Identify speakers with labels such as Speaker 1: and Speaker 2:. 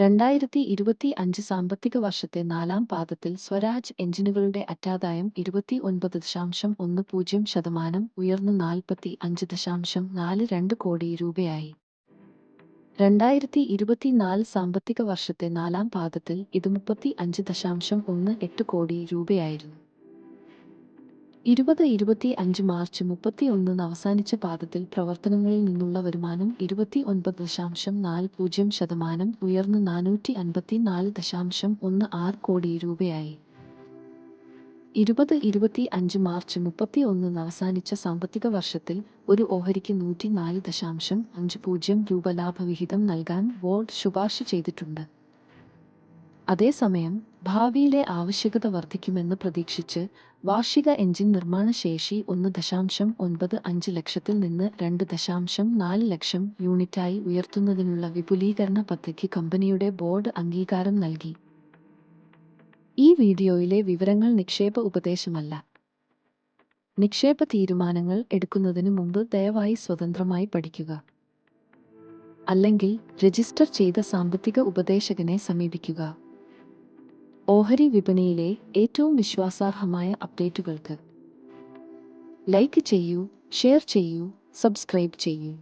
Speaker 1: രണ്ടായിരത്തി ഇരുപത്തി അഞ്ച് സാമ്പത്തിക വർഷത്തെ നാലാം പാദത്തിൽ സ്വരാജ് എഞ്ചിനുകളുടെ അറ്റാദായം ഇരുപത്തി ഒൻപത് ദശാംശം ഒന്ന് പൂജ്യം ശതമാനം ഉയർന്ന് നാൽപ്പത്തി അഞ്ച് ദശാംശം നാല് രണ്ട് കോടി രൂപയായി. രണ്ടായിരത്തി ഇരുപത്തിനാല് സാമ്പത്തിക വർഷത്തെ നാലാം പാദത്തിൽ ഇത് മുപ്പത്തി അഞ്ച് ദശാംശം ഒന്ന് എട്ട് കോടി രൂപയായിരുന്നു. ഇരുപത് ഇരുപത്തി അഞ്ച് മാർച്ച് മുപ്പത്തി ഒന്നിന് അവസാനിച്ച പാദത്തിൽ പ്രവർത്തനങ്ങളിൽ നിന്നുള്ള വരുമാനം ഇരുപത്തി ഒൻപത് ദശാംശം നാല് പൂജ്യം ശതമാനം ഉയർന്ന് നാനൂറ്റി അൻപത്തി നാല് ദശാംശം ഒന്ന് ആറ് കോടി രൂപയായി. ഇരുപത് ഇരുപത്തി അഞ്ച് മാർച്ച് മുപ്പത്തി ഒന്നിന് അവസാനിച്ച സാമ്പത്തിക വർഷത്തിൽ ഒരു ഓഹരിക്ക് നൂറ്റി നാല് ദശാംശം അഞ്ച് പൂജ്യം രൂപ ലാഭവിഹിതം നൽകാൻ ബോർഡ് ശുപാർശ ചെയ്തിട്ടുണ്ട്. അതേസമയം ഭാവിയിലെ ആവശ്യകത വർദ്ധിക്കുമെന്ന് പ്രതീക്ഷിച്ച് വാർഷിക എഞ്ചിൻ നിർമ്മാണ ശേഷി ഒന്ന് ദശാംശം ഒൻപത് അഞ്ച് ലക്ഷത്തിൽ നിന്ന് രണ്ട് ദശാംശം നാല് ലക്ഷം യൂണിറ്റായി ഉയർത്തുന്നതിനുള്ള വിപുലീകരണ പദ്ധതിക്ക് കമ്പനിയുടെ ബോർഡ് അംഗീകാരം നൽകി. ഈ വീഡിയോയിലെ വിവരങ്ങൾ നിക്ഷേപ ഉപദേശമല്ല. നിക്ഷേപ തീരുമാനങ്ങൾ എടുക്കുന്നതിന് മുമ്പ് ദയവായി സ്വതന്ത്രമായി പഠിക്കുക. അല്ലെങ്കിൽ രജിസ്റ്റർ ചെയ്ത സാമ്പത്തിക ഉപദേശകനെ സമീപിക്കുക. ഓഹരി വിപണിയിലെ ഏറ്റവും വിശ്വാസാർഹമായ അപ്ഡേറ്റുകൾക്ക് ലൈക്ക് ചെയ്യൂ ഷെയർ ചെയ്യൂ സബ്സ്ക്രൈബ് ചെയ്യൂ.